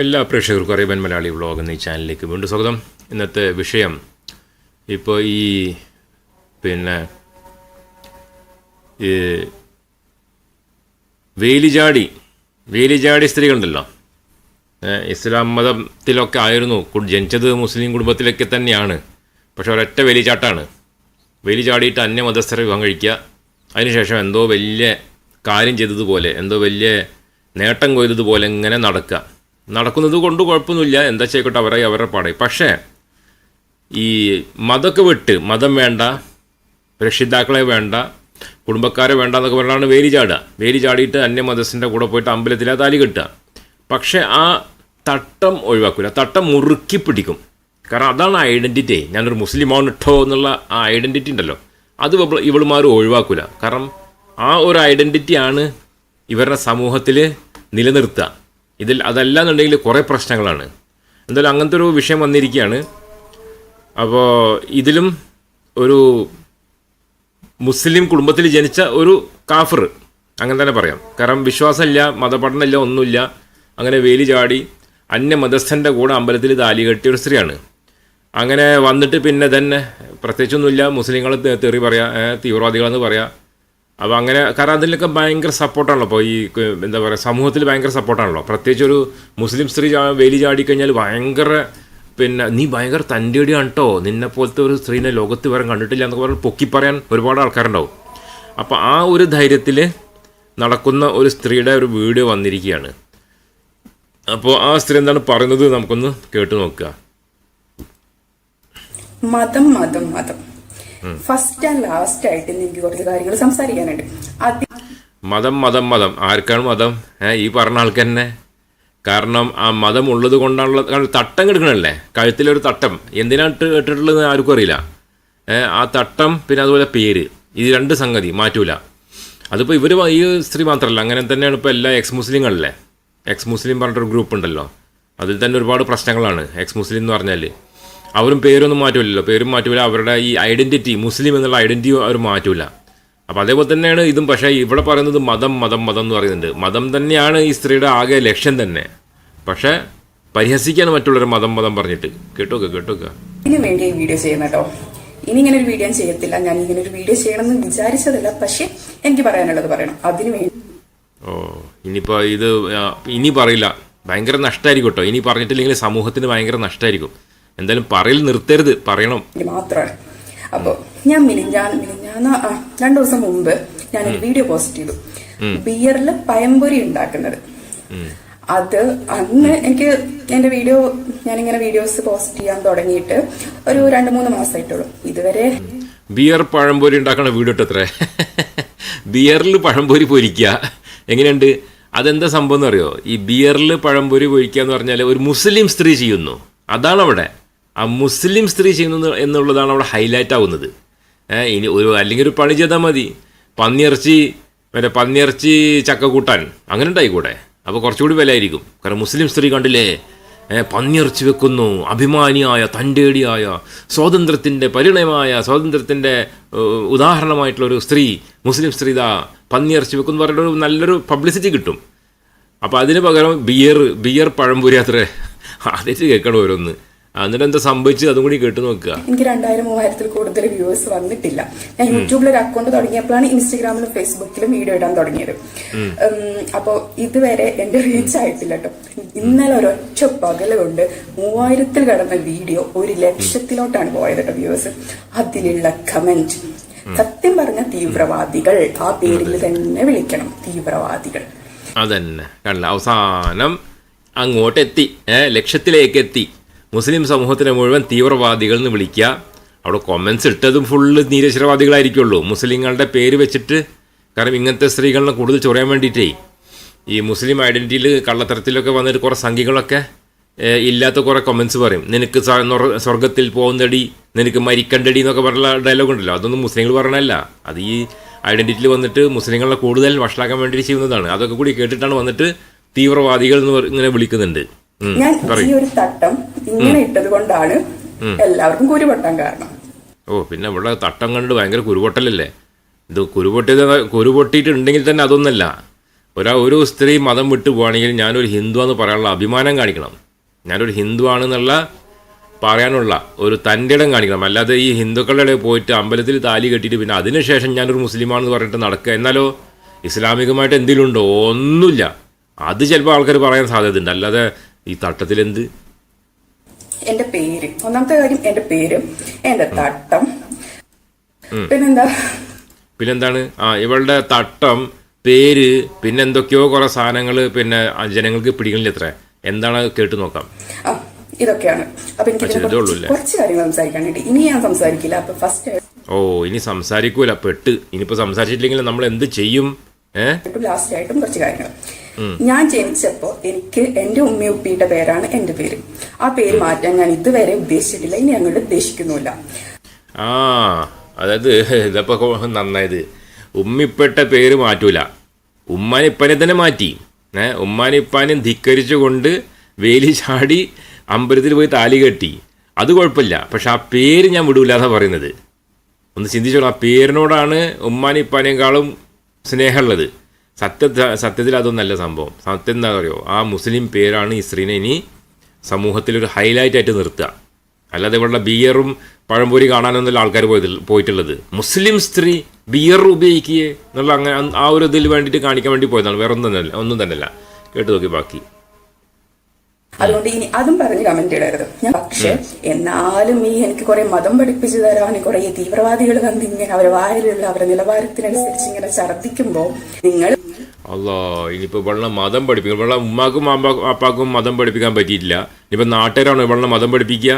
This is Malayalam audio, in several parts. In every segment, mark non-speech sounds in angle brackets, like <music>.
എല്ലാ പ്രേക്ഷകർക്കും അറിയവൻ മലയാളി വ്ളോഗ് എന്ന ഈ ചാനലിലേക്ക് വീണ്ടും സ്വാഗതം. ഇന്നത്തെ വിഷയം ഇപ്പോൾ ഈ പിന്നെ വേലിചാടി വേലിചാടി സ്ത്രീകളുണ്ടല്ലോ. ഇസ്ലാം മതത്തിലൊക്കെ ആയിരുന്നു ജനിച്ചത് മുസ്ലിം കുടുംബത്തിലൊക്കെ തന്നെയാണ്. പക്ഷെ ഒരൊറ്റ വേലിചാട്ടാണ്. വേലിചാടിയിട്ട് അന്യ അന്യമതസ്ഥരെ വിവാഹം കഴിക്കുക. അതിനുശേഷം എന്തോ വലിയ കാര്യം ചെയ്തതുപോലെ എന്തോ വലിയ നേട്ടം കൊയ്തതുപോലെ ഇങ്ങനെ നടക്കുക. നടക്കുന്നത് കൊണ്ട് കുഴപ്പമൊന്നുമില്ല. എന്താ ചെയ്യട്ടെ അവരെ അവരുടെ പാടെ. പക്ഷേ ഈ മതമൊക്കെ വിട്ട് മതം വേണ്ട രക്ഷിതാക്കളെ വേണ്ട കുടുംബക്കാരെ വേണ്ട എന്നൊക്കെ പറഞ്ഞാണ് വേലി ചാടുക. വേലി ചാടിയിട്ട് അന്യമതസ്സിന്റെ കൂടെ പോയിട്ട് അമ്പലത്തിലെ താലി കെട്ടുക. പക്ഷേ ആ തട്ടം ഒഴിവാക്കില്ല തട്ടം മുറുക്കി പിടിക്കും. കാരണം അതാണ് ഐഡന്റിറ്റി ഞാനൊരു മുസ്ലിമാണ് ഇട്ടോ എന്നുള്ള ആ ഐഡന്റിറ്റി ഉണ്ടല്ലോ. അത് ഇവ- ഇവളുമാർ ഒഴിവാക്കില്ല കാരണം ആ ഒരു ഐഡന്റിറ്റിയാണ് ഇവരുടെ സമൂഹത്തിൽ നിലനിർത്തുക. ഇതിൽ അതല്ല എന്നുണ്ടെങ്കിൽ കുറേ പ്രശ്നങ്ങളാണ്. എന്തായാലും അങ്ങനത്തെ ഒരു വിഷയം വന്നിരിക്കുകയാണ്. അപ്പോൾ ഇതിലും ഒരു മുസ്ലിം കുടുംബത്തിൽ ജനിച്ച ഒരു കാഫർ അങ്ങനെ തന്നെ പറയാം. കാരണം വിശ്വാസമില്ല മതപഠനമില്ല ഒന്നുമില്ല. അങ്ങനെ വേലി ചാടി അന്യ അന്യമതസ്ഥന്റെ കൂടെ അമ്പലത്തിൽ താലി കെട്ടിയ ഒരു സ്ത്രീയാണ്. അങ്ങനെ വന്നിട്ട് പിന്നെ തന്നെ പ്രത്യേകിച്ചൊന്നുമില്ല. മുസ്ലിങ്ങൾ തെ- തെറി പറയാം തീവ്രവാദികളെന്ന് പറയാം. അപ്പോൾ അങ്ങനെ കാരണം അതിലൊക്കെ ഭയങ്കര സപ്പോർട്ടാണല്ലോ അപ്പോൾ ഈ എന്താ പറയുക സമൂഹത്തിൽ ഭയങ്കര സപ്പോർട്ടാണല്ലോ പ്രത്യേകിച്ച് ഒരു മുസ്ലിം സ്ത്രീ വേലി ചാടിക്കഴിഞ്ഞാൽ ഭയങ്കര പിന്നെ നീ ഭയങ്കര തന്റെടിയാണ് കേട്ടോ നിന്നെ പോലത്തെ ഒരു സ്ത്രീനെ ലോകത്ത് വരെ കണ്ടിട്ടില്ല എന്നൊക്കെ പറഞ്ഞ് പൊക്കി പറയാൻ ഒരുപാട് ആൾക്കാരുണ്ടാവും. അപ്പോൾ ആ ഒരു ധൈര്യത്തിൽ നടക്കുന്ന ഒരു സ്ത്രീയുടെ ഒരു വീഡിയോ വന്നിരിക്കുകയാണ്. അപ്പോൾ ആ സ്ത്രീ എന്താണ് പറയുന്നത്? നമുക്കൊന്ന് കേട്ടു നോക്കുക. മതം മതം മതം. ഫസ്റ്റ് ആൻഡ് ലാസ്റ്റ് ആയിട്ട് എനിക്ക് കുറച്ച് കാര്യങ്ങൾ സംസാരിക്കാനുണ്ട്. മതം മതം മതം. ആർക്കാണ് മതം? ഈ പറഞ്ഞ ആൾക്ക് തന്നെ. കാരണം ആ മതം ഉള്ളത് കൊണ്ടാണുള്ള തട്ടം കിടക്കണല്ലേ? കഴുത്തിലൊരു തട്ടം. എന്തിനാണ് കേട്ടിട്ടുള്ളത് ആർക്കും അറിയില്ല. ആ തട്ടം പിന്നെ അതുപോലെ പേര്. ഇത് രണ്ട് സംഗതി മാറ്റൂല. അതിപ്പോൾ ഇവർ ഈ സ്ത്രീ മാത്രമല്ല അങ്ങനെ തന്നെയാണ് ഇപ്പോൾ എല്ലാ എക്സ് മുസ്ലിങ്ങളല്ലേ എക്സ് മുസ്ലിം പറഞ്ഞിട്ടൊരു ഗ്രൂപ്പ് ഉണ്ടല്ലോ. അതിൽ തന്നെ ഒരുപാട് പ്രശ്നങ്ങളാണ്. എക്സ് മുസ്ലിം എന്ന് പറഞ്ഞാൽ അവരും പേരൊന്നും മാറ്റില്ലല്ലോ പേരും മാറ്റില്ല അവരുടെ ഈ ഐഡന്റിറ്റി മുസ്ലിം എന്നുള്ള ഐഡന്റിറ്റി അവർ മാറ്റില്ല അപ്പോൾ അതേപോലെ തന്നെയാണ് ഇതും. പക്ഷേ ഇവിടെ പറയുന്നത് മതം മതം മതം എന്ന് പറയുന്നുണ്ട്. മതം തന്നെയാണ് ഈ സ്ത്രീയുടെ ആകെ ലക്ഷ്യം തന്നെ. പക്ഷേ പരിഹസിക്കാൻ മറ്റുള്ളവർ മതം മതം പറഞ്ഞിട്ട്. കേട്ടോക്ക കേട്ടോക്ക. ഇതിനു വേണ്ടി ഈ വീഡിയോ ചെയ്യുന്ന കേട്ടോ. ഇനി ഇങ്ങനെ ഒരു വീഡിയോ ചെയ്യത്തില്ല. ഞാൻ ഇങ്ങനെ ഒരു വീഡിയോ ചെയ്യണമെന്ന് വിചാരിച്ചതല്ല. പക്ഷേ എനിക്ക് പറയാനുള്ളത് പറയണം. അതിനു വേണ്ടി ഓ ഇനിയിപ്പോൾ ഇത് ഇനി പറയില്ല. ഭയങ്കര നഷ്ടമായിരിക്കും കേട്ടോ. ഇനി പറഞ്ഞിട്ടില്ലെങ്കിൽ സമൂഹത്തിന് ഭയങ്കര നഷ്ടമായിരിക്കും എന്തായാലും പറയിൽ നിർത്തരുത് പറയണം. മാത്രമാണ്. അപ്പൊ ഞാൻ മിനിഞ്ഞാൻ മിനിഞ്ഞാന്ന് രണ്ടു ദിവസം മുമ്പ് ഒരു വീഡിയോ പോസ്റ്റ് ചെയ്തു. ബിയറിൽ പയംപൊരി ഉണ്ടാക്കുന്നത്. അത് അന്ന് എനിക്ക് എന്റെ വീഡിയോ ഞാനിങ്ങനെ വീഡിയോസ് പോസ്റ്റ് ചെയ്യാൻ തുടങ്ങിയിട്ട് ഒരു രണ്ട് മൂന്ന് മാസമായിട്ടുള്ളൂ. ഇതുവരെ ബിയർ പഴംപൊരി ഉണ്ടാക്കണ വീഡിയോ ഇട്ടത്രേ ബിയറിൽ പഴംപൊരി പൊരിക്കുക എങ്ങനെയുണ്ട്? അതെന്താ സംഭവം എന്ന് അറിയോ? ഈ ബിയറിൽ പഴംപൊരി പൊരിക്കുക എന്ന് പറഞ്ഞാൽ ഒരു മുസ്ലിം സ്ത്രീ ചെയ്യുന്നു. അതാണ് അവിടെ ആ മുസ്ലിം സ്ത്രീ ചെയ്യുന്നത് എന്നുള്ളതാണ് അവിടെ ഹൈലൈറ്റ് ആവുന്നത്. ഇനി ഒരു അല്ലെങ്കിൽ ഒരു പണി ചെയ്താൽ മതി. പന്നിയിറച്ചി മറ്റേ പന്നിയിറച്ചി ചക്ക കൂട്ടാൻ. അങ്ങനെ ഉണ്ടായിക്കൂടെ? അപ്പോൾ കുറച്ചുകൂടി വിലയായിരിക്കും. കാരണം മുസ്ലിം സ്ത്രീ കണ്ടില്ലേ? പന്നിയിറച്ചി വെക്കുന്നു. അഭിമാനിയായ തന്റെടിയായ സ്വാതന്ത്ര്യത്തിന്റെ പരിണയമായ സ്വാതന്ത്ര്യത്തിന്റെ ഉദാഹരണമായിട്ടുള്ളൊരു സ്ത്രീ മുസ്ലിം സ്ത്രീ ഇതാ പന്നിയിറച്ചി വെക്കുന്നു പറഞ്ഞൊരു നല്ലൊരു പബ്ലിസിറ്റി കിട്ടും. അപ്പോൾ അതിന് പകരം ബിയർ ബിയർ പഴംപൊരി അത്ര. ആദ്യമായിട്ട് <laughs> കേൾക്കണം ഓരോന്ന്. എന്നിട്ട് എന്താ സംഭവിച്ചത്? അതും കൂടി കേട്ട് നോക്കുക. എനിക്ക് രണ്ടായിരം മൂവായിരത്തിൽ കൂടുതൽ വ്യൂവേഴ്സ് വന്നിട്ടില്ല. ഞാൻ യൂട്യൂബിൽ ഒരു അക്കൗണ്ട് തുടങ്ങിയപ്പോഴാണ് ഇൻസ്റ്റഗ്രാമിലും ഫേസ്ബുക്കിലും വീഡിയോ ഇടാൻ തുടങ്ങിയത്. അപ്പോൾ ഇതുവരെ എന്റെ റീച്ച് ആയിട്ടില്ല കേട്ടോ. ഇന്നലെ ഒരൊറ്റ പകൽ കൊണ്ട് മൂവായിരത്തിൽ കടന്ന വീഡിയോ ഒരു ലക്ഷത്തിലോട്ടാണ് പോയത് കേട്ടോ വ്യൂവേഴ്സ്. അതിലുള്ള കമന്റ് സത്യം പറഞ്ഞ തീവ്രവാദികൾ. ആ പേരിൽ തന്നെ വിളിക്കണം തീവ്രവാദികൾ. അതന്നെ. അവസാനം അങ്ങോട്ടെത്തി. എത്തി ഏ ലക്ഷ്യത്തിലേക്ക് എത്തി മുസ്ലിം സമൂഹത്തിനെ മുഴുവൻ തീവ്രവാദികൾ എന്ന് വിളിക്കുക. അവിടെ കൊമൻസ് ഇട്ടതും ഫുള്ള് നിരീശ്വരവാദികളായിരിക്കുള്ളൂ മുസ്ലിങ്ങളുടെ പേര് വെച്ചിട്ട് കാരണം ഇങ്ങനത്തെ സ്ത്രീകളെ കൂടുതൽ ചൊറിയാൻ വേണ്ടിയിട്ടേ. ഈ മുസ്ലിം ഐഡന്റിറ്റിയിൽ കള്ളത്തരത്തിലൊക്കെ വന്നിട്ട് കുറേ സംഖ്യകളൊക്കെ ഇല്ലാത്ത കുറേ കൊമൻസ് പറയും. നിനക്ക് സ്വർഗത്തിൽ പോകുന്നടി നിനക്ക് മരിക്കണ്ടടി എന്നൊക്കെ പറഞ്ഞ ഡയലോഗ് ഉണ്ടല്ലോ. അതൊന്നും മുസ്ലിങ്ങൾ പറയണല്ല അത് ഈ ഐഡന്റിറ്റിയിൽ വന്നിട്ട് മുസ്ലിങ്ങളെ കൂടുതൽ വഷളാക്കാൻ വേണ്ടി ചെയ്യുന്നതാണ്. അതൊക്കെ കൂടി കേട്ടിട്ടാണ് വന്നിട്ട് തീവ്രവാദികൾ എന്ന് ഇങ്ങനെ വിളിക്കുന്നുണ്ട്. ഞാൻ ഈ ഒരു തട്ടം ഇങ്ങനെ ഇട്ടത് കൊണ്ടാണ് എല്ലാവർക്കും കുരുപൊട്ടാൻ കാരണം. ഓ പിന്നെ ഇവിടെ തട്ടം കണ്ട് ഭയങ്കര കുരുപൊട്ടലല്ലേ? ഇത് കുരുപൊട്ടിയത് കുരുപൊട്ടിയിട്ടുണ്ടെങ്കിൽ തന്നെ അതൊന്നല്ല. ഒരാ ഒരു സ്ത്രീ മതം വിട്ടു പോവാണെങ്കിൽ ഞാനൊരു ഹിന്ദു എന്ന് പറയാനുള്ള അഭിമാനം കാണിക്കണം. ഞാനൊരു ഹിന്ദു ആണെന്നുള്ള പറയാനുള്ള ഒരു തന്റെ ഇടം കാണിക്കണം. അല്ലാതെ ഈ ഹിന്ദുക്കളുടെ ഇടയിൽ പോയിട്ട് അമ്പലത്തിൽ താലി കെട്ടിയിട്ട് പിന്നെ അതിനുശേഷം ഞാനൊരു മുസ്ലിമാണെന്ന് പറഞ്ഞിട്ട് നടക്കുക. എന്നാലോ ഇസ്ലാമികമായിട്ട് എന്തെങ്കിലും ഉണ്ടോ ഒന്നുമില്ല. അത് ചിലപ്പോൾ ആൾക്കാർ പറയാൻ സാധ്യതയുണ്ട്. അല്ലാതെ ഈ തട്ടത്തിലെന്ത്? എന്റെ പേര്. ഒന്നാമത്തെ കാര്യം എന്റെ പേര് എന്റെ തട്ടം. പിന്നെന്താ? പിന്നെന്താണ്? ആ ഇവളുടെ തട്ടം പേര് പിന്നെ എന്തൊക്കെയോ കുറേ സാധനങ്ങൾ പിന്നെ ജനങ്ങൾക്ക് പിടിക്കണില്ല എത്ര എന്താണ് കേട്ട് നോക്കാം. ഇതൊക്കെയാണ്. അപ്പൊ എനിക്ക് കുറിച്ച് കാര്യങ്ങൾ സംസാരിക്കാനുണ്ട് ഇനി ഞാൻ സംസാരിക്കില്ല. അപ്പൊ ഫസ്റ്റ് ഓ ഇനി സംസാരിക്കൂല. പെട്ട്. ഇനിയിപ്പോ സംസാരിച്ചിട്ടില്ലെങ്കിൽ നമ്മൾ എന്ത് ചെയ്യും ലാസ്റ്റ് ആയിട്ടും കുറച്ച് കാര്യങ്ങൾ. ഞാൻ ജനിച്ചപ്പോ എനിക്ക് എന്റെ ഉമ്മയും ഉപ്പിയുടെ പേരാണ് എന്റെ പേര്. ആ പേര് മാറ്റാൻ ഞാൻ ഇതുവരെ ഉദ്ദേശിച്ചിട്ടില്ല. ഇനി ഞങ്ങൾ ഉദ്ദേശിക്കുന്നുമില്ല. ആ അതായത് ഇതപ്പോ നന്നായത്. ഉമ്മിപ്പെട്ട പേര് മാറ്റൂല. ഉമ്മാനിപ്പനെ തന്നെ മാറ്റി. ഉമ്മാനിപ്പാനെ ഉമ്മാനിപ്പാനും ധിക്കരിച്ചുകൊണ്ട് വേലി ചാടി അമ്പലത്തിൽ പോയി താലി കെട്ടി. അത് കുഴപ്പമില്ല. പക്ഷെ ആ പേര് ഞാൻ വിടൂല എന്നാണ് പറയുന്നത്. ഒന്ന് ചിന്തിച്ചോളൂ ആ പേരിനോടാണ് ഉമ്മാനിപ്പാനേക്കാളും സ്നേഹമുള്ളത്. സത്യ സത്യത്തിൽ അതൊന്നല്ല സംഭവം. സത്യം എന്താ പറയുക ആ മുസ്ലിം പേരാണ് ഈ സ്ത്രീനെ ഇനി സമൂഹത്തിലൊരു ഹൈലൈറ്റ് ആയിട്ട് നിർത്തുക. അല്ലാതെ ഇവളുടെ ബിയറും പഴംപൊരി കാണാനൊന്നുമല്ല ആൾക്കാർ പോയത് പോയിട്ടുള്ളത്. മുസ്ലിം സ്ത്രീ ബിയർ ഉപയോഗിക്കുകയേ എന്നുള്ള അങ്ങനെ ആ ഒരു ഇതിൽ വേണ്ടിയിട്ട് കാണിക്കാൻ വേണ്ടി പോയതാണ്. വേറെ ഒന്നും തന്നെ ഒന്നും തന്നെയല്ല. കേട്ട് നോക്കി ബാക്കി. അതുകൊണ്ട് ഇനി അതും പറഞ്ഞ് കമന്റ് ഇടരുത്. ഞാൻ പക്ഷെ എന്നാലും ഈ എനിക്ക് കുറെ മതം പഠിപ്പിച്ചു തരാൻ കുറെ തീവ്രവാദികൾ വന്ന് ഇങ്ങനെ അവരെ വായിലുള്ള അവരുടെ നിലവാരത്തിനനുസരിച്ച് ഇങ്ങനെ ഛർദ്ദിക്കുമ്പോ നിങ്ങൾ അല്ലോ ഇനിയിപ്പോൾ വെള്ളം മതം പഠിപ്പിക്കും. വെള്ളം ഉമ്മാക്കും അപ്പാക്കും മതം പഠിപ്പിക്കാൻ പറ്റിയിട്ടില്ല. ഇനിയിപ്പോൾ നാട്ടുകാരാണോ വെള്ളം മതം പഠിപ്പിക്കുക?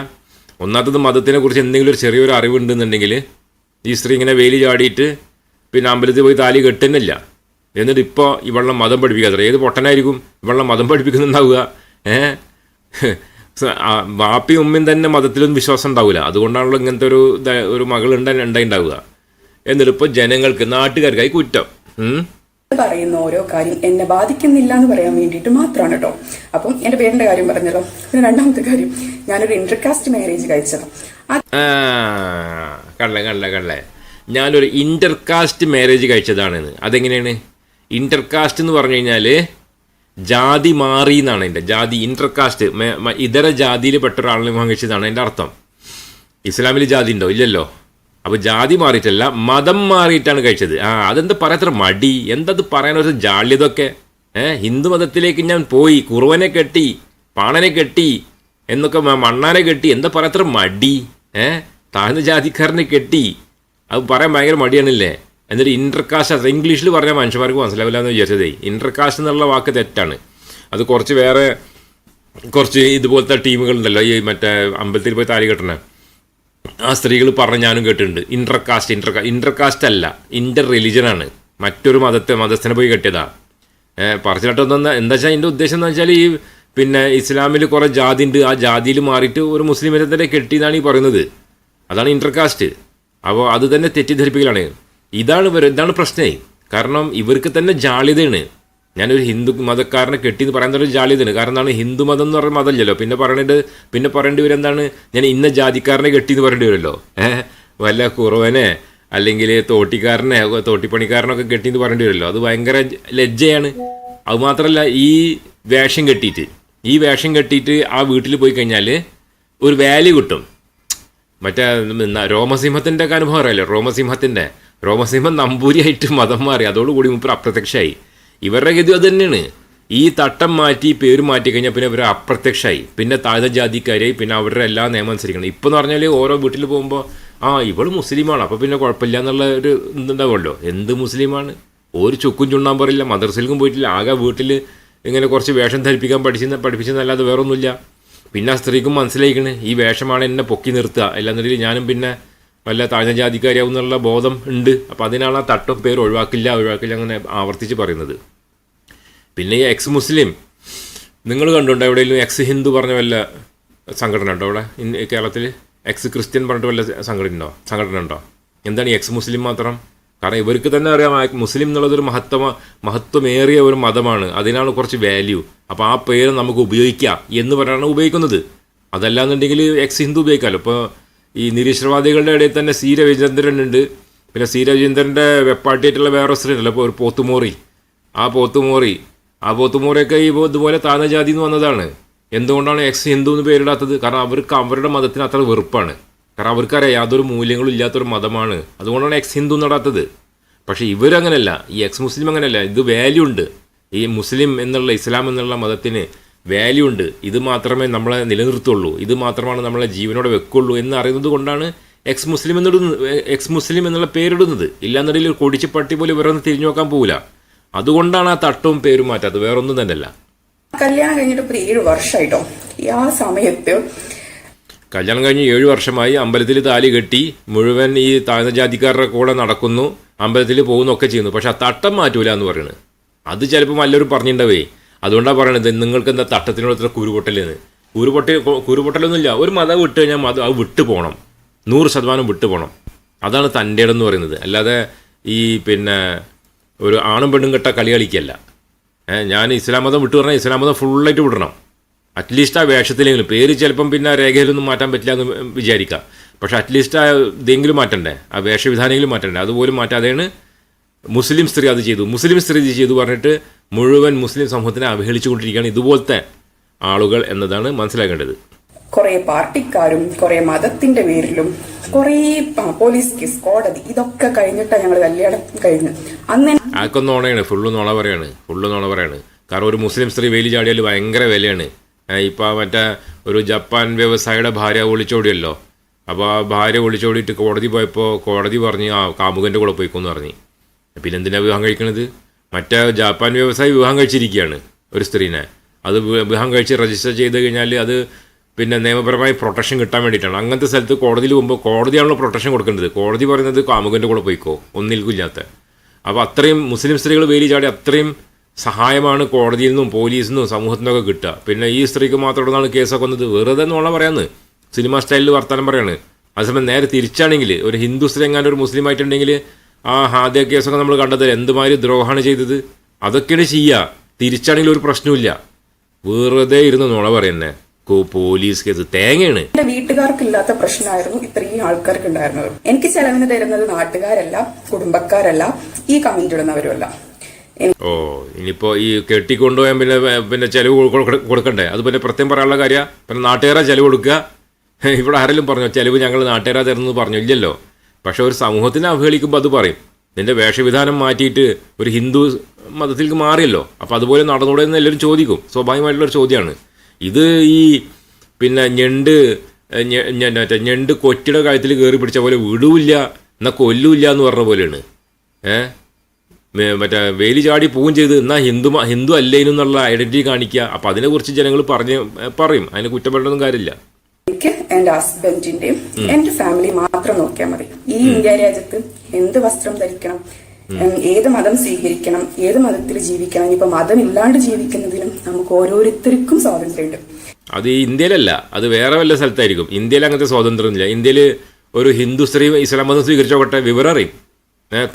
ഒന്നാമത്തത് മതത്തിനെ കുറിച്ച് എന്തെങ്കിലും ഒരു ചെറിയൊരു അറിവുണ്ടെന്നുണ്ടെങ്കിൽ ഈ സ്ത്രീ ഇങ്ങനെ വെയിൽ ചാടിയിട്ട് പിന്നെ അമ്പലത്തിൽ പോയി താലി കെട്ടുന്നില്ല. എന്നിട്ട് ഇപ്പോൾ ഇവളുടെ മതം പഠിപ്പിക്കാത്ത ഏത് പൊട്ടനായിരിക്കും ഇവളുടെ മതം പഠിപ്പിക്കുന്നുണ്ടാവുക? ഏഹ് വാപ്പിയും ഉമ്മയും തന്നെ മതത്തിലൊന്നും വിശ്വാസം ഉണ്ടാവില്ല അതുകൊണ്ടാണല്ലോ ഇങ്ങനത്തെ ഒരു ഒരു മകൾ ഉണ്ടായിണ്ടാവുക. എന്നിട്ട് ഇപ്പോൾ ജനങ്ങൾക്ക് നാട്ടുകാർക്കായി കുറ്റം? പറയുന്ന ഓരോ കാര്യം എന്നെ ബാധിക്കുന്നില്ല എന്ന് പറയാൻ വേണ്ടിയിട്ട് മാത്രമാണ് കേട്ടോ അപ്പം എന്റെ പേരിന്റെ കാര്യം പറഞ്ഞല്ലോ. പിന്നെ രണ്ടാമത്തെ കാര്യം ഞാനൊരു ഇന്റർകാസ്റ്റ് മാരേജ് കഴിച്ചത്. അത് ആ കള്ളേ കള്ളേ കള്ളേ. ഞാനൊരു ഇന്റർകാസ്റ്റ് മാരേജ് കഴിച്ചതാണെന്ന്. അതെങ്ങനെയാണ്? ഇന്റർകാസ്റ്റ് എന്ന് പറഞ്ഞു കഴിഞ്ഞാൽ ജാതി മാറി എന്നാണ് എന്റെ ജാതി ഇന്റർകാസ്റ്റ് ഇതര ജാതിയിൽ പെട്ട ഒരാളിനെ വിവാഹം കഴിച്ചതാണ് എന്റെ അർത്ഥം. ഇസ്ലാമിൽ ജാതി ഉണ്ടോ? ഇല്ലല്ലോ. അപ്പോൾ ജാതി മാറിയിട്ടല്ല മതം മാറിയിട്ടാണ് കഴിച്ചത്. ആ അതെന്താ പറയാത്ര മടി? എന്തത് പറയാൻ ഒരു ജാള്യതൊക്കെ ഏ ഹിന്ദു മതത്തിലേക്ക് ഞാൻ പോയി കുറുവനെ കെട്ടി പാണനെ കെട്ടി എന്നൊക്കെ മണ്ണാനെ കെട്ടി എന്താ പറയാത്ര മടി? ഏ താഴ്ന്ന ജാതിക്കാരനെ കെട്ടി. അത് പറയാൻ ഭയങ്കര മടിയാണല്ലേ? എന്നിട്ട് ഇന്റർകാസ്റ്റ് അത് ഇംഗ്ലീഷിൽ പറഞ്ഞാൽ മനുഷ്യന്മാർക്ക് മനസ്സിലാവില്ല എന്ന് വിചാരിച്ചതേ. ഇന്റർകാസ്റ്റ് എന്നുള്ള വാക്ക് തെറ്റാണ്. അത് കുറച്ച് വേറെ കുറച്ച് ഇതുപോലത്തെ ടീമുകളുണ്ടല്ലോ ഈ മറ്റേ അമ്പലത്തിൽ പോയി താലി കെട്ടണ. ആ സ്ത്രീകൾ പറഞ്ഞ ഞാനും കേട്ടിട്ടുണ്ട്. ഇന്റർകാസ്റ്റ് ഇന്റർ ഇന്റർകാസ്റ്റ് അല്ല. ഇന്റർ റിലിജനാണ് മറ്റൊരു മതത്തെ മതസ്ഥനെ പോയി കെട്ടിയതാ. പറച്ചിലട്ടൊന്നും എന്താ വെച്ചാൽ എന്റെ ഉദ്ദേശം എന്ന് വെച്ചാൽ ഈ പിന്നെ ഇസ്ലാമിൽ കുറേ ജാതി ഉണ്ട് ആ ജാതിയിൽ മാറിയിട്ട് ഒരു മുസ്ലിം മതത്തിനെ കെട്ടിയെന്നാണ് ഈ പറയുന്നത്. അതാണ് ഇന്റർകാസ്റ്റ് അപ്പോൾ അത് തന്നെ തെറ്റിദ്ധരിപ്പിക്കലാണ്. ഇതാണ് ഇതാണ് പ്രശ്നമേ കാരണം ഇവർക്ക് തന്നെ ജാള്യതയാണ്. ഞാനൊരു ഹിന്ദു മതക്കാരനെ കെട്ടി എന്ന് പറയുന്നത് ഒരു ജാളിയതാണ് കാരണം എന്താണ്? ഹിന്ദു മതം എന്ന് പറയുന്ന മതമല്ലല്ലോ. പിന്നെ പറയേണ്ടത് പിന്നെ പറയേണ്ടി വരും എന്താണ്? ഞാൻ ഇന്ന ജാതിക്കാരനെ കെട്ടി എന്ന് പറയേണ്ടി വരുമല്ലോ. ഏഹ് വല്ല കുറവനെ അല്ലെങ്കിൽ തോട്ടിക്കാരനെ തോട്ടിപ്പണിക്കാരനൊക്കെ കെട്ടി എന്ന് പറയേണ്ടി വരുമല്ലോ. അത് ഭയങ്കര ലജ്ജയാണ്. അത് മാത്രമല്ല ഈ വേഷം കെട്ടിയിട്ട് ഈ വേഷം കെട്ടിയിട്ട് ആ വീട്ടിൽ പോയി കഴിഞ്ഞാൽ ഒരു വാല്യൂ കിട്ടും. മറ്റേ രോമസിംഹത്തിന്റെ ഒക്കെ അനുഭവം അറിയാലോ? രോമസിംഹത്തിന്റെ രോമസിംഹം നമ്പൂരിയായിട്ട് മതം മാറി അതോടുകൂടി മുപ്പർ അപ്രത്യക്ഷമായി ഇവരുടെ ഗതി അത് തന്നെയാണ്. ഈ തട്ടം മാറ്റി പേര് മാറ്റി കഴിഞ്ഞാൽ പിന്നെ ഇവർ അപ്രത്യക്ഷമായി പിന്നെ താഴ്ന്ന ജാതിക്കാരായി പിന്നെ അവരുടെ എല്ലാ നിയമം അനുസരിക്കണം. ഇപ്പം എന്ന് പറഞ്ഞാൽ ഓരോ വീട്ടിൽ പോകുമ്പോൾ ആ ഇവൾ മുസ്ലിമാണ് അപ്പോൾ പിന്നെ കുഴപ്പമില്ല എന്നുള്ള ഒരു ഇതുണ്ടാവുമല്ലോ. എന്ത് മുസ്ലിമാണ്? ഒരു ചുക്കും ചുണ്ണാൻ പറയില്ല മദർസിലും പോയിട്ടില്ല. ആകെ വീട്ടിൽ ഇങ്ങനെ കുറച്ച് വേഷം ധരിപ്പിക്കാൻ പഠിച്ച പഠിപ്പിച്ചെന്നല്ലാതെ വേറൊന്നുമില്ല. പിന്നെ ആ സ്ത്രീക്കും മനസ്സിലായിക്കണ് ഈ വേഷമാണ് എന്നെ പൊക്കി നിർത്തുക. അല്ലാന്നുണ്ടെങ്കിൽ ഞാനും പിന്നെ വല്ല താഴ്ന്ന ജാതിക്കാരിയാവും എന്നുള്ള ബോധം ഉണ്ട്. അപ്പം അതിനാണ് ആ തട്ടും പേര് ഒഴിവാക്കില്ല ഒഴിവാക്കില്ല അങ്ങനെ ആവർത്തിച്ച് പറയുന്നത്. പിന്നെ ഈ എക്സ് മുസ്ലിം നിങ്ങൾ കണ്ടുണ്ടോ എവിടെയെങ്കിലും എക്സ് ഹിന്ദു പറഞ്ഞ വല്ല സംഘടന ഉണ്ടോ അവിടെ? കേരളത്തിൽ എക്സ് ക്രിസ്ത്യൻ പറഞ്ഞിട്ട് വല്ല സംഘടന ഉണ്ടോ? സംഘടന ഉണ്ടോ? എന്താണ് ഈ എക്സ് മുസ്ലിം മാത്രം? കാരണം ഇവർക്ക് തന്നെ അറിയാം മുസ്ലിം എന്നുള്ളതൊരു മഹത്വ മഹത്വമേറിയ ഒരു മതമാണ്. അതിനാണ് കുറച്ച് വാല്യൂ അപ്പോൾ ആ പേര് നമുക്ക് ഉപയോഗിക്കാം എന്ന് പറഞ്ഞാണ് ഉപയോഗിക്കുന്നത്. അതല്ലാന്നുണ്ടെങ്കിൽ എക്സ് ഹിന്ദു ഉപയോഗിക്കാമല്ലോ. ഇപ്പോൾ ഈ നിരീശ്വരവാദികളുടെ ഇടയിൽ തന്നെ സി രവിചന്ദ്രൻ ഉണ്ട് പിന്നെ സി രവിചന്ദ്രന്റെ വെപ്പാട്ടിയായിട്ടുള്ള വേറെ സ്ത്രീ ഉണ്ടല്ലോ ഇപ്പോൾ ഒരു പോത്തുമോറി. ആ പോത്തുമോറി ആ പോത്തുമോറിയൊക്കെ ഈ ഇതുപോലെ താഴ്ന്ന ജാതി എന്ന് വന്നതാണ്. എന്തുകൊണ്ടാണ് എക്സ് ഹിന്ദു എന്ന് പേരിടാത്തത്? കാരണം അവർക്ക് അവരുടെ മതത്തിന് അത്ര വെറുപ്പാണ്. കാരണം അവർക്കറിയാം യാതൊരു മൂല്യങ്ങളും ഇല്ലാത്തൊരു മതമാണ്. അതുകൊണ്ടാണ് എക്സ് ഹിന്ദു നടാത്തത്. പക്ഷേ ഇവരങ്ങനല്ല. ഈ എക്സ് മുസ്ലിം അങ്ങനെയല്ല ഇത് വാല്യൂ ഉണ്ട്. ഈ മുസ്ലിം എന്നുള്ള ഇസ്ലാം എന്നുള്ള മതത്തിന് വാല്യൂ ഉണ്ട്. ഇത് മാത്രമേ നമ്മളെ നിലനിർത്തുള്ളൂ. ഇത് മാത്രമാണ് നമ്മളെ ജീവനോടെ വെക്കുള്ളൂ എന്ന് അറിയുന്നത് കൊണ്ടാണ് എക്സ് മുസ്ലിം എന്നിടുന്നത്. എക്സ് മുസ്ലിം എന്നുള്ള പേരിടുന്നത്. ഇല്ലാന്നുണ്ടെങ്കിൽ ഒരു കൊടിച്ച് പട്ടി പോലെ ഇവരൊന്നും തിരിഞ്ഞു നോക്കാൻ പോകില്ല അതുകൊണ്ടാണ് ആ തട്ടവും പേരും മാറ്റാത്തത്. വേറൊന്നും തന്നെയല്ല. കല്യാണം കഴിഞ്ഞിട്ട് ഏഴ് വർഷമായിട്ടോ ആ സമയത്ത് കല്യാണം കഴിഞ്ഞ് ഏഴ് വർഷമായി അമ്പലത്തിൽ താലി കെട്ടി മുഴുവൻ ഈ താഴ്ന്ന ജാതിക്കാരുടെ കൂടെ നടക്കുന്നു. അമ്പലത്തിൽ പോകുന്നൊക്കെ ചെയ്യുന്നു. പക്ഷെ ആ തട്ടം മാറ്റൂല എന്ന് പറയുന്നത് അത് ചിലപ്പോൾ നല്ലൊരു പറഞ്ഞിട്ടുണ്ടാവേ അതുകൊണ്ടാണ് പറയണത് നിങ്ങൾക്ക് എന്താ തട്ടത്തിനോട് ഇത്ര കുരുപൊട്ടലെന്ന്? കുരുപൊട്ടി കുരുപൊട്ടലൊന്നുമില്ല. ഒരു മതം വിട്ട് കഴിഞ്ഞാൽ മതം അത് വിട്ടു പോകണം നൂറ് ശതമാനം വിട്ടു പോകണം അതാണ് തന്റെ എന്ന് പറയുന്നത്. അല്ലാതെ ഈ പിന്നെ ഒരു ആണും പെണ്ണും കെട്ട കളി കളിക്കല്ല. ഞാൻ ഇസ്ലാം മതം വിട്ടു പറഞ്ഞാൽ ഇസ്ലാം മതം ഫുള്ളായിട്ട് വിടണം. അറ്റ്ലീസ്റ്റ് ആ വേഷത്തിലെങ്കിലും. പേര് ചിലപ്പം പിന്നെ രേഖയിലൊന്നും മാറ്റാൻ പറ്റില്ല എന്ന് വിചാരിക്കാം. പക്ഷെ അറ്റ്ലീസ്റ്റ് ആ ഇതെങ്കിലും മാറ്റണ്ടേ? ആ വേഷവിധാനമെങ്കിലും മാറ്റണ്ടേ? അതുപോലും മാറ്റാതെയാണ് മുസ്ലിം സ്ത്രീ അത് ചെയ്തു. മുസ്ലിം സ്ത്രീ ഇത് ചെയ്തു പറഞ്ഞിട്ട് മുഴുവൻ മുസ്ലിം സമൂഹത്തിനെ അവഹേളിച്ചുകൊണ്ടിരിക്കുകയാണ് ഇതുപോലത്തെ ആളുകൾ എന്നതാണ് മനസ്സിലാക്കേണ്ടത്. കുറെ പാർട്ടിക്കാരും കുറെ മതത്തിന്റെ പേരിലും കുറെ പോലീസ് കേസ് കോടതി ഇതൊക്കെ കഴിഞ്ഞിട്ടാണ് ഞങ്ങൾ കല്യാണം കഴിഞ്ഞു. അന്ന് ആക്കൊന്നും നോണയാണ് ഫുള്ള് നോള പറയാണ് ഫുള്ള് നോള പറയാണ്. കാരണം ഒരു മുസ്ലിം സ്ത്രീ വേലി ചാടിയാൽ ഭയങ്കര വിലയാണ്. ഇപ്പൊ മറ്റേ ഒരു ജപ്പാൻ വ്യവസായിയുടെ ഭാര്യ ഒളിച്ചോടിയല്ലോ. അപ്പോൾ ആ ഭാര്യ ഒളിച്ചോടിയിട്ട് കോടതി പോയപ്പോൾ കോടതി പറഞ്ഞ് ആ കാമുകന്റെ കൂടെ പോയിക്കോന്ന് പറഞ്ഞു. പിന്നെന്തിനാ വിവാഹം കഴിക്കണത്? മറ്റേ ജാപ്പാൻ വ്യവസായി വിവാഹം കഴിച്ചിരിക്കുകയാണ് ഒരു സ്ത്രീനെ. അത് വിവാഹം കഴിച്ച് രജിസ്റ്റർ ചെയ്ത് കഴിഞ്ഞാൽ അത് പിന്നെ നിയമപരമായി പ്രൊട്ടക്ഷൻ കിട്ടാൻ വേണ്ടിയിട്ടാണ്. അങ്ങനത്തെ സ്ഥലത്ത് കോടതിയിൽ പോകുമ്പോൾ കോടതിയാണല്ലോ പ്രൊട്ടക്ഷൻ കൊടുക്കേണ്ടത്. കോടതി പറയുന്നത് കാമുകന്റെ കൂടെ പോയിക്കോ. ഒന്നിൽക്കില്ലാത്ത അപ്പോൾ അത്രയും മുസ്ലിം സ്ത്രീകൾ വേലി ചാടി അത്രയും സഹായമാണ് കോടതിയിൽ നിന്നും പോലീസിൽ നിന്നും സമൂഹത്തിൽ നിന്നൊക്കെ കിട്ടുക. പിന്നെ ഈ സ്ത്രീക്ക് മാത്രം ഇവിടുന്നാണ് കേസൊക്കെ വന്നത്. വെറുതെ എന്നുള്ള പറയാന്ന്. സിനിമ സ്റ്റൈലിൽ വർത്തമാനം പറയാണ്. അതേസമയം നേരെ തിരിച്ചാണെങ്കിൽ ഒരു ഹിന്ദു സ്ത്രീ എങ്ങാനും ഒരു മുസ്ലിം ആയിട്ടുണ്ടെങ്കിൽ ആ ഹാദ്യ കേസൊക്കെ നമ്മൾ കണ്ടത് എന്തുമാതിരി ദ്രോഹമാണ് ചെയ്തത്? അതൊക്കെയാണ് ചെയ്യുക തിരിച്ചാണെങ്കിൽ ഒരു പ്രശ്നമില്ല വെറുതെ ഇരുന്ന് നുണ പറയുന്നേ. Police case. തേങ്ങയാണ്. എന്റെ വീട്ടുകാർക്കില്ലാത്ത പ്രശ്നമായിരുന്നു ഇത്രയും ആൾക്കാർക്ക് ഉണ്ടായിരുന്നത് എനിക്ക് ചെലവിന് തരുന്നത് നാട്ടുകാരല്ല കുടുംബക്കാരല്ല ഈ കമന്റ് ഇടുന്നവരുമല്ല. ഓ ഇനിയിപ്പോ ഈ കെട്ടിക്കൊണ്ടുപോയാൽ പിന്നെ പിന്നെ ചെലവ് കൊടു- കൊടു- കൊടുക്കണ്ടേ? അത് പിന്നെ പ്രത്യേകം പറയാനുള്ള കാര്യം. പിന്നെ നാട്ടുകാരാ ചെലവ് കൊടുക്കുക. ഇവിടെ ആരെങ്കിലും പറഞ്ഞോ? ചെലവ് ഞങ്ങൾ നാട്ടുകാരാ തരുന്നത് പറഞ്ഞു? ഇല്ലല്ലോ. പക്ഷെ ഒരു സമൂഹത്തിനെ അവഹേളിക്കുമ്പോൾ അത് പറയും. നിന്റെ വേഷവിധാനം മാറ്റിയിട്ട് ഒരു ഹിന്ദു മതത്തിലേക്ക് മാറിയല്ലോ. അപ്പോൾ അതുപോലെ നടന്നൂടെ എന്ന് എല്ലാവരും ചോദിക്കും. സ്വാഭാവികമായിട്ടുള്ളൊരു ചോദ്യമാണ് ഇത് ഈ പിന്നെ ഞണ്ട് ഞണ്ട് കൊറ്റിയുടെ കാര്യത്തിൽ കയറി പിടിച്ച പോലെ വിടൂല്ല എന്നാൽ കൊല്ലൂല്ല എന്ന് പറഞ്ഞ പോലെയാണ്. ഏഹ് മറ്റേ വേലി ചാടി പോവുകയും ചെയ്ത് എന്നാൽ ഹിന്ദു ഹിന്ദു അല്ലേനും എന്നുള്ള ഐഡന്റിറ്റി കാണിക്കുക. അപ്പം അതിനെക്കുറിച്ച് ജനങ്ങൾ പറഞ്ഞ് പറയും. അതിന് കുറ്റപ്പെടൊന്നും കാര്യമില്ല. എന്റെ ഹസ്ബൻഡിന്റെയും എന്റെ ഫാമിലി മാത്രം നോക്കിയാൽ മതി. ഈ ഇന്ത്യ രാജ്യത്ത് എന്ത് വസ്ത്രം ധരിക്കണം? ഏത് മതം സ്വീകരിക്കണം? ഏത് മതത്തിൽ ജീവിക്കണം? ഇപ്പൊ മതം ഇല്ലാണ്ട് ജീവിക്കുന്നതിനും നമുക്ക് ഓരോരുത്തർക്കും സ്വാതന്ത്ര്യമുണ്ട്. അത് ഈ ഇന്ത്യയിലല്ല. അത് വേറെ വല്ല സ്ഥലത്തായിരിക്കും. ഇന്ത്യയിൽ അങ്ങനത്തെ സ്വാതന്ത്ര്യമൊന്നുമില്ല ഇന്ത്യയിൽ ഒരു ഹിന്ദു സ്ത്രീ ഇസ്ലാം മതം സ്വീകരിച്ചോട്ടെ വിവരം അറിയും.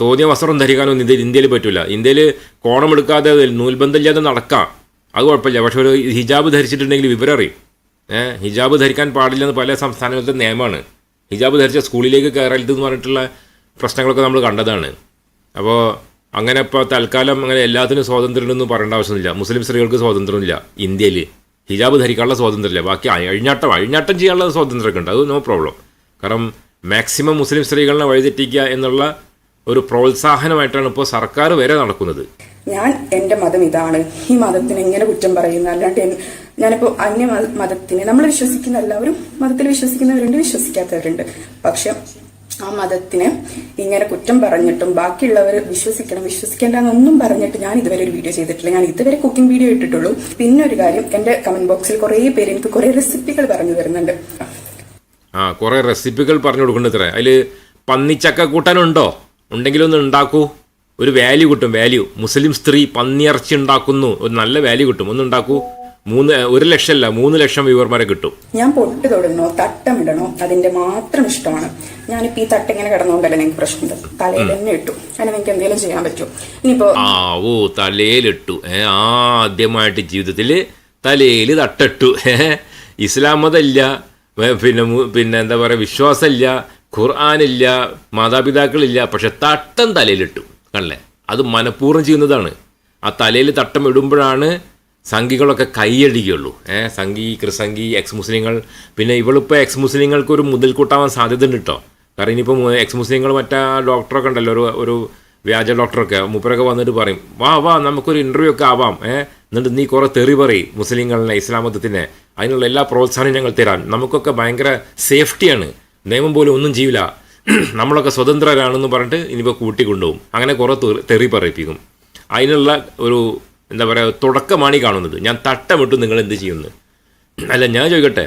തോന്നിയ വസ്ത്രം ധരിക്കാനൊന്നും ഇന്ത്യയിൽ ഇന്ത്യയിൽ പറ്റില്ല ഇന്ത്യയിൽ കോണമെടുക്കാതെ നൂൽബന്ധമില്ലാതെ നടക്കാം. അത് കുഴപ്പമില്ല. പക്ഷെ ഒരു ഹിജാബ് ധരിച്ചിട്ടുണ്ടെങ്കിൽ വിവരം അറിയും. ഹിജാബ് ധരിക്കാൻ പാടില്ലെന്ന് പല സംസ്ഥാനങ്ങളിലത്തെ നിയമമാണ്. ഹിജാബ് ധരിച്ച സ്കൂളിലേക്ക് കയറരുത് എന്ന് പറഞ്ഞിട്ടുള്ള പ്രശ്നങ്ങളൊക്കെ നമ്മൾ കണ്ടതാണ്. അപ്പോൾ അങ്ങനെ ഇപ്പോൾ തൽക്കാലം അങ്ങനെ എല്ലാത്തിനും സ്വാതന്ത്ര്യമുണ്ടെന്ന് പറയേണ്ട ആവശ്യമില്ല മുസ്ലിം സ്ത്രീകൾക്ക് സ്വാതന്ത്ര്യമില്ല ഇന്ത്യയിൽ. ഹിജാബ് ധരിക്കാനുള്ള സ്വാതന്ത്ര്യമില്ല. ബാക്കി അഴിഞ്ഞാട്ടം അഴിഞ്ഞാട്ടം ചെയ്യാനുള്ള സ്വാതന്ത്ര്യമൊക്കെ ഉണ്ട്. അത് നോ പ്രോബ്ലം. കാരണം മാക്സിമം മുസ്ലിം സ്ത്രീകളെ വഴിതെറ്റിക്കുക എന്നുള്ള ഒരു പ്രോത്സാഹനമായിട്ടാണ് ഇപ്പോൾ സർക്കാർ വരെ നടക്കുന്നത്. ഞാൻ എന്റെ മതം ഇതാണ്. ഈ മതത്തിന് എങ്ങനെ കുറ്റം പറയുന്നു? അല്ലാണ്ട് ഞാനിപ്പോ അന്യ മതത്തിന് നമ്മൾ വിശ്വസിക്കുന്ന എല്ലാവരും മതത്തിൽ വിശ്വസിക്കുന്നവരുണ്ട് വിശ്വസിക്കാത്തവരുണ്ട്. പക്ഷെ ആ മതത്തിനെ ഇങ്ങനെ കുറ്റം പറഞ്ഞിട്ടും ബാക്കിയുള്ളവർ വിശ്വസിക്കണം വിശ്വസിക്കേണ്ട എന്നൊന്നും പറഞ്ഞിട്ട് ഞാൻ ഇതുവരെ ഒരു വീഡിയോ ചെയ്തിട്ടില്ല. ഞാൻ ഇതുവരെ കുക്കിംഗ് വീഡിയോ ഇട്ടിട്ടുള്ളൂ. പിന്നെ ഒരു കാര്യം എന്റെ കമന്റ് ബോക്സിൽ കുറെ പേര് എനിക്ക് കുറെ റെസിപ്പികൾ പറഞ്ഞു തരുന്നുണ്ട്. ആ കുറേ റെസിപ്പികൾ പറഞ്ഞു കൊടുക്കുന്നുണ്ട് അതിൽ പന്നിച്ചക്ക കൂട്ടാനുണ്ടോ? ഉണ്ടെങ്കിലൊന്ന് ഉണ്ടാക്കൂ. ഒരു വാല്യൂ കിട്ടും വാല്യൂ മുസ്ലിം സ്ത്രീ പന്നിയിറച്ചി ഉണ്ടാക്കുന്നു. ഒരു നല്ല വാല്യൂ കിട്ടും. ഒന്ന് ഉണ്ടാക്കൂ. മൂന്ന് ഒരു ലക്ഷമല്ല മൂന്ന് ലക്ഷം വ്യൂവർമാരെ കിട്ടും. ഞാൻ പൊട്ട് തൊടണോ ഇടണോ അതിന്റെ മാത്രം ഇഷ്ടമാണ്. ഞാനിപ്പോ ഈ തട്ട് ഇങ്ങനെ കിടന്നുകൊണ്ടല്ലേ നിങ്ങൾക്ക് പ്രശ്നമുണ്ട് തലയിൽ തന്നെ ഇട്ടു. അതിന് എനിക്ക് എന്തെങ്കിലും ചെയ്യാൻ പറ്റൂ ഇനിയിപ്പോ ആ ഓ തലയിലിട്ടു. ഏഹ് ആദ്യമായിട്ട് ജീവിതത്തിൽ തലയിൽ തട്ടിട്ടു. ഇസ്ലാം മതമില്ല പിന്നെ പിന്നെ എന്താ പറയുക വിശ്വാസമില്ല ഖുർആാനില്ല മാതാപിതാക്കളില്ല പക്ഷെ തട്ടം തലയിലിട്ടു. കണ്ടല്ലേ? അത് മനഃപൂർവം ചെയ്യുന്നതാണ്. ആ തലയിൽ തട്ടം ഇടുമ്പോഴാണ് സംഘികളൊക്കെ കൈയടിക്കുകയുള്ളൂ. ഏഹ് സംഘി ക്രിസംഘി എക്സ് മുസ്ലിങ്ങൾ പിന്നെ ഇവളിപ്പോൾ എക്സ് മുസ്ലിങ്ങൾക്ക് ഒരു മുതൽക്കൂട്ടാവാൻ സാധ്യത ഉണ്ട് കേട്ടോ കാരണം ഇനിയിപ്പോൾ എക്സ് മുസ്ലിങ്ങൾ മറ്റേ ഡോക്ടറൊക്കെ ഉണ്ടല്ലോ ഒരു ഒരു വ്യാജ ഡോക്ടറൊക്കെ മൂപ്പരൊക്കെ വന്നിട്ട് പറയും വാ വാ നമുക്കൊരു ഇന്റർവ്യൂ ഒക്കെ ആവാം. ഏഹ് എന്നിട്ട് നീ കുറേ തെറി പറയും മുസ്ലിങ്ങളിനെ ഇസ്ലാം മതത്തിനെ അതിനുള്ള എല്ലാ പ്രോത്സാഹനം ഞങ്ങൾ തരാൻ. നമുക്കൊക്കെ ഭയങ്കര സേഫ്റ്റിയാണ് നിയമം പോലും ഒന്നും ചെയ്യില്ല <clears throat> നമ്മളൊക്കെ സ്വതന്ത്രരാണെന്ന് പറഞ്ഞിട്ട് ഇനിയിപ്പോൾ കൂട്ടി കൊണ്ടുപോകും അങ്ങനെ കുറേ തെറി പറയിപ്പിക്കും. അതിനുള്ള ഒരു എന്താ പറയുക തുടക്കമാണ് ഈ കാണുന്നത്. ഞാൻ തട്ടമിട്ട് നിങ്ങൾ എന്ത് ചെയ്യുന്നു? അല്ല ഞാൻ ചോദിക്കട്ടെ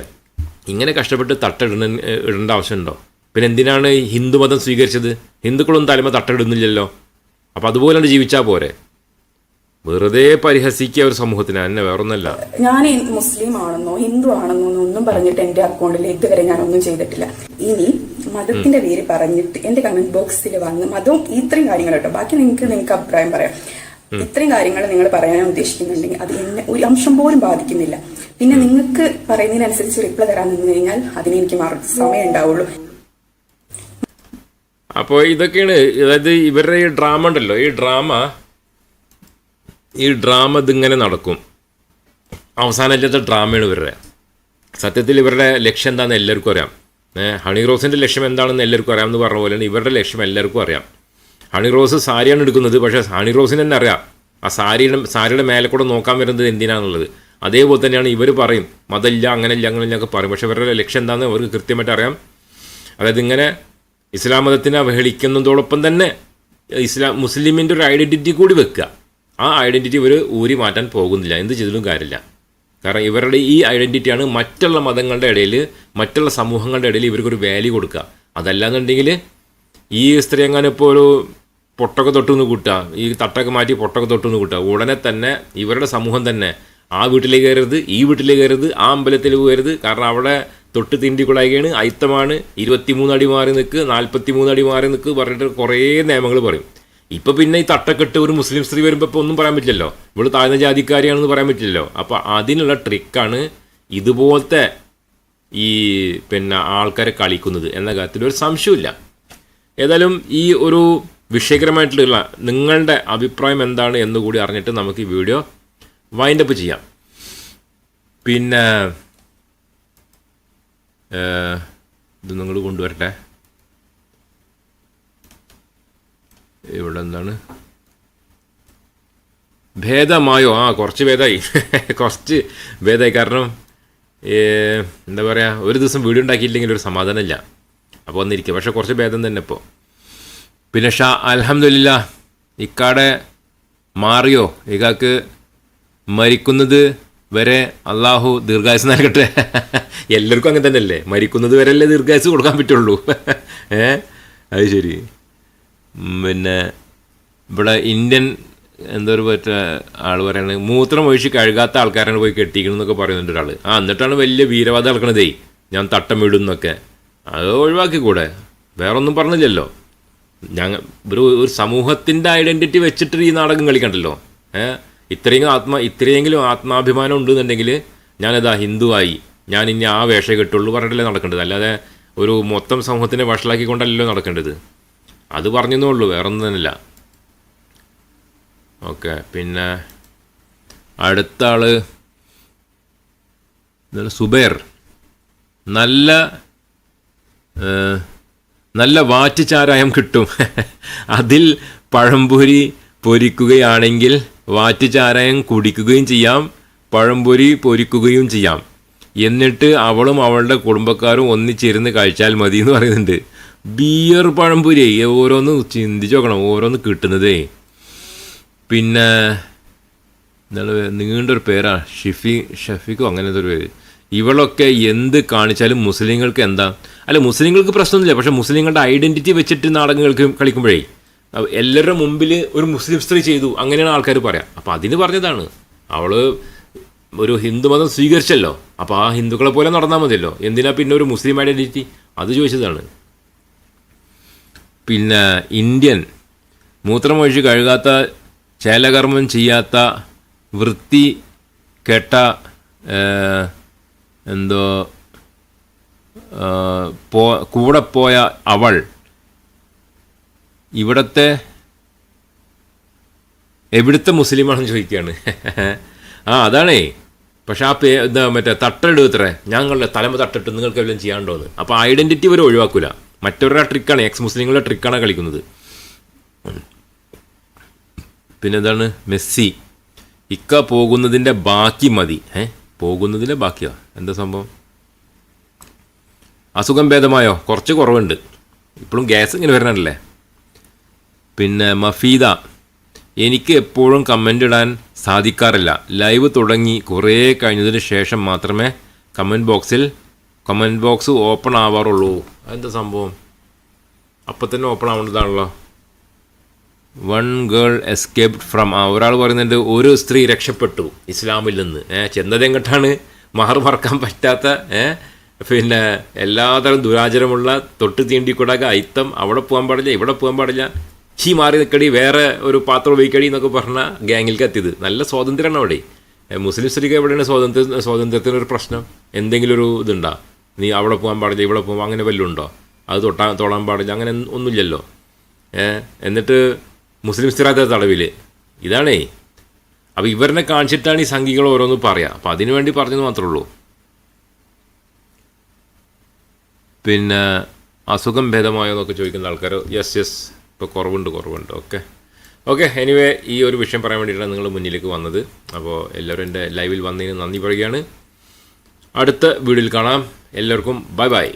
ഇങ്ങനെ കഷ്ടപ്പെട്ട് തട്ടിടണ ഇടേണ്ട ആവശ്യമുണ്ടോ? പിന്നെ എന്തിനാണ് ഹിന്ദുമതം സ്വീകരിച്ചത്? ഹിന്ദുക്കളൊന്നും തലമ തട്ടിടുന്നില്ലല്ലോ അപ്പോൾ അതുപോലെ ജീവിച്ചാൽ പോരെ. വെറുതെ പരിഹസിക്കുക ഒരു സമൂഹത്തിന് എന്നെ വേറൊന്നല്ല. ഞാൻ മുസ്ലിം ആണെന്നോ ഹിന്ദു ആണെന്നോ ഒന്നും പറഞ്ഞിട്ട് എന്റെ അക്കൗണ്ടിൽ ഇതുവരെ ഞാൻ ഒന്നും ചെയ്തിട്ടില്ല. ഇനി മതത്തിന്റെ പേര് പറഞ്ഞിട്ട് എന്റെ കമന്റ് ബോക്സിൽ വന്ന് മതവും ഇത്രയും കാര്യങ്ങൾ കേട്ടോ. ബാക്കി നിങ്ങൾക്ക് നിങ്ങൾക്ക് അഭിപ്രായം പറയാം. ഇത്രയും കാര്യങ്ങൾ നിങ്ങൾ പറയാൻ ഉദ്ദേശിക്കുന്നുണ്ടെങ്കിൽ അത് എന്നെ ഒരു അംശം പോലും ബാധിക്കുന്നില്ല. പിന്നെ നിങ്ങൾക്ക് പറയുന്നതിനനുസരിച്ച് റിപ്ലൈ തരാൻ നിന്ന് കഴിഞ്ഞാൽ അതിന് എനിക്ക് മാറും സമയം ഉണ്ടാവുള്ളൂ. അപ്പോൾ ഇതൊക്കെയാണ് അതായത് ഇവരുടെ ഈ ഡ്രാമ ഉണ്ടല്ലോ ഈ ഡ്രാമ ഈ ഡ്രാമ ഇതിങ്ങനെ നടക്കും. അവസാനമില്ലാത്ത ഡ്രാമയാണ് ഇവരുടെ. സത്യത്തിൽ ഇവരുടെ ലക്ഷ്യം എന്താണെന്ന് എല്ലാവർക്കും അറിയാം. ഹണി റോസിന്റെ ലക്ഷ്യം എന്താണെന്ന് എല്ലാവർക്കും അറിയാം എന്ന് പറഞ്ഞ പോലെയാണ് ഇവരുടെ ലക്ഷ്യം എല്ലാവർക്കും അറിയാം. ഹണി റോസ് സാരിയാണ് എടുക്കുന്നത്. പക്ഷേ ഹണി റോസിന് തന്നെ അറിയാം. ആ സാരിയുടെ സാരിയുടെ മേലെ കൂടെ നോക്കാൻ വരുന്നത് എന്തിനാണെന്നുള്ളത് അതേപോലെ തന്നെയാണ് ഇവർ പറയും. മതമില്ല അങ്ങനെയില്ല അങ്ങനെയില്ല ഒക്കെ പറയും. പക്ഷേ ഇവരുടെ ലക്ഷ്യം എന്താണെന്ന് അവർക്ക് കൃത്യമായിട്ട് അറിയാം. അതായത് ഇങ്ങനെ ഇസ്ലാം മതത്തിനെ അവഹേളിക്കുന്നതോടൊപ്പം തന്നെ ഇസ്ലാം മുസ്ലിമിന്റെ ഒരു ഐഡന്റിറ്റി കൂടി വെക്കുക. ആ ഐഡന്റിറ്റി ഇവർ ഊരി മാറ്റാൻ പോകുന്നില്ല. എന്ത് ചെയ്തിട്ടും കാര്യമില്ല. കാരണം ഇവരുടെ ഈ ഐഡന്റിറ്റിയാണ് മറ്റുള്ള മതങ്ങളുടെ ഇടയിൽ മറ്റുള്ള സമൂഹങ്ങളുടെ ഇടയിൽ ഇവർക്കൊരു വാല്യൂ കൊടുക്കുക. അതല്ലാന്നുണ്ടെങ്കിൽ ഈ സ്ത്രീ എങ്ങനെ ഇപ്പോൾ ഒരു പൊട്ടൊക്കെ തൊട്ടുനിന്ന് കൂട്ടുക. ഈ തട്ടൊക്കെ മാറ്റി പൊട്ടൊക്കെ തൊട്ടുനിന്ന് കൂട്ടുക. ഉടനെ തന്നെ ഇവരുടെ സമൂഹം തന്നെ ആ വീട്ടിലേക്ക് കയറരുത് ഈ വീട്ടിലേക്ക് കയറരുത് ആ അമ്പലത്തിൽ പോകരുത്. കാരണം അവിടെ തൊട്ട് തിണ്ടി തിണ്ടിക്കുളായികയാണ് അയിത്തമാണ് ഇരുപത്തിമൂന്ന് അടി മാറി നിൽക്ക് നാൽപ്പത്തി മൂന്ന് അടി മാറി നിൽക്ക് പറഞ്ഞിട്ട് കുറേ നിയമങ്ങൾ പറയും. ഇപ്പോൾ പിന്നെ ഈ തട്ടക്കെട്ട് ഒരു മുസ്ലിം സ്ത്രീ വരുമ്പോൾ ഇപ്പോൾ ഒന്നും പറയാൻ പറ്റില്ലല്ലോ. ഇവൾ താഴ്ന്ന ജാതിക്കാരിയാണെന്ന് പറയാൻ പറ്റില്ലല്ലോ. അപ്പോൾ അതിനുള്ള ട്രിക്കാണ് ഇതുപോലത്തെ ഈ പിന്നെ ആൾക്കാരെ കളിക്കുന്നത് എന്ന കാര്യത്തിൽ ഒരു സംശയമില്ല ഏതായാലും ഈ ഒരു വിഷയകരമായിട്ടുള്ള നിങ്ങളുടെ അഭിപ്രായം എന്താണ് എന്ന് കൂടി അറിഞ്ഞിട്ട് നമുക്ക് ഈ വീഡിയോ വൈൻഡപ്പ് ചെയ്യാം. പിന്നെ ഇത് നിങ്ങൾ കൊണ്ടുവരട്ടെ. ഇവിടെ എന്താണ്? ഭേദമായോ? ആ കുറച്ച് ഭേദമായി <laughs> കുറച്ച് ഭേദമായി കാരണം എന്താ പറയുക ഒരു ദിവസം വീഡിയോ ഉണ്ടാക്കിയില്ലെങ്കിൽ ഒരു സമാധാനമില്ല. അപ്പോൾ ഒന്നിരിക്കുക പക്ഷേ കുറച്ച് ഭേദം തന്നെ ഇപ്പോൾ പിന്നെ ഷാ അലഹമില്ല ഇക്കാടെ മാറിയോ? ഇക്കാക്ക് മരിക്കുന്നത് വരെ അള്ളാഹു ദീർഘായുസ് നൽകട്ടെ. <laughs> എല്ലാവർക്കും അങ്ങനെ തന്നെയല്ലേ? മരിക്കുന്നത് വരെ അല്ലേ ദീർഘായുസ് കൊടുക്കാൻ പറ്റുള്ളൂ. <laughs> ഏ? അത് ശരി. പിന്നെ ഇവിടെ ഇന്ത്യൻ എന്തോ ഒരു പറ്റ ആൾ പറയുന്നത് മൂത്രം ഒഴിച്ച് കഴുകാത്ത ആൾക്കാരാണ് പോയി കെട്ടിക്കണം എന്നൊക്കെ പറയുന്നുണ്ട് ഒരാൾ ആ എന്നിട്ടാണ് വലിയ വീരവാദം നടക്കണതേ. ഞാൻ തട്ടം വിടുന്നൊക്കെ അത് ഒഴിവാക്കിക്കൂടെ? കൂടെ ഒന്നും പറഞ്ഞില്ലല്ലോ. ഞങ്ങൾ ഒരു ഒരു സമൂഹത്തിന്റെ ഐഡന്റിറ്റി വെച്ചിട്ട് ഈ നാടകം കളിക്കണ്ടല്ലോ. ഏഹ് ഇത്രയും ആത്മാ ഇത്രയെങ്കിലും ആത്മാഭിമാനം ഉണ്ടെന്നുണ്ടെങ്കിൽ ഞാനിതാ ഹിന്ദുവായി. ഞാൻ ഇനി ആ വേഷം കിട്ടുള്ളൂ പറഞ്ഞിട്ടല്ലേ നടക്കേണ്ടത്. അല്ലാതെ ഒരു മൊത്തം സമൂഹത്തിനെ വഷളാക്കിക്കൊണ്ടല്ലോ നടക്കേണ്ടത്. അത് പറഞ്ഞെന്നേ ഉള്ളൂ വേറെ ഒന്നും തന്നെയല്ല. ഓക്കെ പിന്നെ അടുത്ത ആൾ സുബേർ. നല്ല നല്ല വാറ്റുചാരായം കിട്ടും. അതിൽ പഴംപൊരി പൊരിക്കുകയാണെങ്കിൽ വാറ്റുചാരായം കുടിക്കുകയും ചെയ്യാം പഴംപൊരി പൊരിക്കുകയും ചെയ്യാം. എന്നിട്ട് അവളും അവളുടെ കുടുംബക്കാരും ഒന്നിച്ചിരുന്ന് കഴിച്ചാൽ മതി എന്ന് പറയുന്നുണ്ട്. ബിയർ പഴംപൊരി ഓരോന്ന് ചിന്തിച്ച് നോക്കണം ഓരോന്ന് കിട്ടുന്നതേ. പിന്നെ നീണ്ടൊരു പേരാണ് ഷിഫി ഷഫിക്കോ അങ്ങനത്തെ ഒരു പേര്. ഇവളൊക്കെ എന്ത് കാണിച്ചാലും മുസ്ലിങ്ങൾക്ക് എന്താ? അല്ല മുസ്ലിങ്ങൾക്ക് പ്രശ്നമൊന്നുമില്ല. പക്ഷെ മുസ്ലിങ്ങളുടെ ഐഡന്റിറ്റി വെച്ചിട്ട് നാടകം കളിക്കും കളിക്കുമ്പോഴേ എല്ലാവരുടെ മുമ്പിൽ ഒരു മുസ്ലിം സ്ത്രീ ചെയ്തു. അങ്ങനെയാണ് ആൾക്കാർ പറയാം. അപ്പം അതിന് പറഞ്ഞതാണ്. അവൾ ഒരു ഹിന്ദു മതം സ്വീകരിച്ചല്ലോ. അപ്പോൾ ആ ഹിന്ദുക്കളെ പോലെ നടന്നാൽ മതിയല്ലോ. എന്തിനാ പിന്നെ ഒരു മുസ്ലിം ഐഡന്റിറ്റി? അത് ചോദിച്ചതാണ്. പിന്നെ ഇന്ത്യൻ മൂത്രമൊഴിച്ച് കഴുകാത്ത ചേലകർമ്മം ചെയ്യാത്ത വൃത്തി കെട്ട എന്തോ പോ കൂടെ പോയ അവൾ ഇവിടത്തെ എവിടുത്തെ മുസ്ലിമാണെന്ന് ചോദിക്കുകയാണ്. ആ അതാണേ. പക്ഷേ ആ പേ എന്താ മറ്റേ തട്ടെടുത്തറേ ഞങ്ങളുടെ തലമ തട്ടിട്ട് നിങ്ങൾക്ക് എല്ലാം ചെയ്യാണ്ടോ എന്ന് അപ്പോൾ ഐഡന്റിറ്റി വരെ ഒഴിവാക്കില്ല മറ്റവരുടെ ട്രിക്കാണ്. എക്സ് മുസ്ലിങ്ങളുടെ ട്രിക്കാണ് കളിക്കുന്നത്. പിന്നെ എന്താണ് മെസ്സി. ഇക്ക പോകുന്നതിന്റെ ബാക്കി മതി. ഏ? പോകുന്നതിന്റെ ബാക്കിയാണ് എന്താ സംഭവം? അസുഖം ഭേദമായോ? കുറച്ച് കുറവുണ്ട്. ഇപ്പോഴും ഗ്യാസ് ഇങ്ങനെ വരണല്ലേ? പിന്നെ മഫീദ എനിക്ക് എപ്പോഴും കമന്റ് ഇടാൻ സാധിക്കാറില്ല. ലൈവ് തുടങ്ങി കുറേ കഴിഞ്ഞതിന് ശേഷം മാത്രമേ കമന്റ് ബോക്സിൽ കമന്റ് ബോക്സ് ഓപ്പൺ ആവാറുള്ളൂ. അതെന്താ സംഭവം? അപ്പം തന്നെ ഓപ്പൺ ആവേണ്ടതാണല്ലോ വൺ ഗേൾ എസ്കേപ്ഡ് ഫ്രം ആ ഒരാൾ പറയുന്നുണ്ട് ഒരു സ്ത്രീ രക്ഷപ്പെട്ടു ഇസ്ലാമിൽ നിന്ന്. ഏഹ് ചെന്നതെങ്ങട്ടാണ് മഹർ മറക്കാൻ പറ്റാത്ത ഏ പിന്നെ എല്ലാതരം ദുരാചരമുള്ള തൊട്ട് തീണ്ടിക്കൂടാക അയിത്തം അവിടെ പോകാൻ പാടില്ല ഇവിടെ പോകാൻ പാടില്ല. ചീ മാറി നിൽക്കടി വേറെ ഒരു പാത്രം ഉപയോഗിക്കടി എന്നൊക്കെ പറഞ്ഞ ഗ്യാങ്ങിൽ എത്തിയത്. നല്ല സ്വാതന്ത്ര്യമാണ് അവിടെ. മുസ്ലിം സ്ത്രീക്ക് എവിടെയാണ് സ്വാതന്ത്ര്യ സ്വാതന്ത്ര്യത്തിനൊരു പ്രശ്നം? എന്തെങ്കിലും ഒരു ഇതുണ്ടോ. നീ അവിടെ പോകാൻ പാടില്ല ഇവിടെ പോകാൻ അങ്ങനെ വല്ലതും ഉണ്ടോ? അത് തൊട്ടാൻ തൊടാൻ പാടില്ല അങ്ങനെ ഒന്നുമില്ലല്ലോ. എന്നിട്ട് മുസ്ലിം സ്ഥിരാത്ത തടവിൽ ഇതാണേ. അപ്പോൾ ഇവരിനെ കാണിച്ചിട്ടാണ് ഈ സംഘികൾ ഓരോന്ന് പറയുക അപ്പോൾ അതിനു വേണ്ടി പറഞ്ഞത് മാത്രമേ ഉള്ളൂ. പിന്നെ അസുഖം ഭേദമായോ എന്നൊക്കെ ചോദിക്കുന്ന ആൾക്കാർ യെസ് യെസ് ഇപ്പോൾ കുറവുണ്ട് കുറവുണ്ട് ഓക്കെ ഓക്കെ എനിവേ ഈ ഒരു വിഷയം പറയാൻ വേണ്ടിയിട്ടാണ് നിങ്ങൾ മുന്നിലേക്ക് വന്നത്. അപ്പോൾ എല്ലാവരും എന്റെ ലൈവിൽ വന്നതിന് നന്ദി പറയുകയാണ്. അടുത്ത വീഡിയോയിൽ കാണാം. എല്ലാവർക്കും ബൈ ബൈ.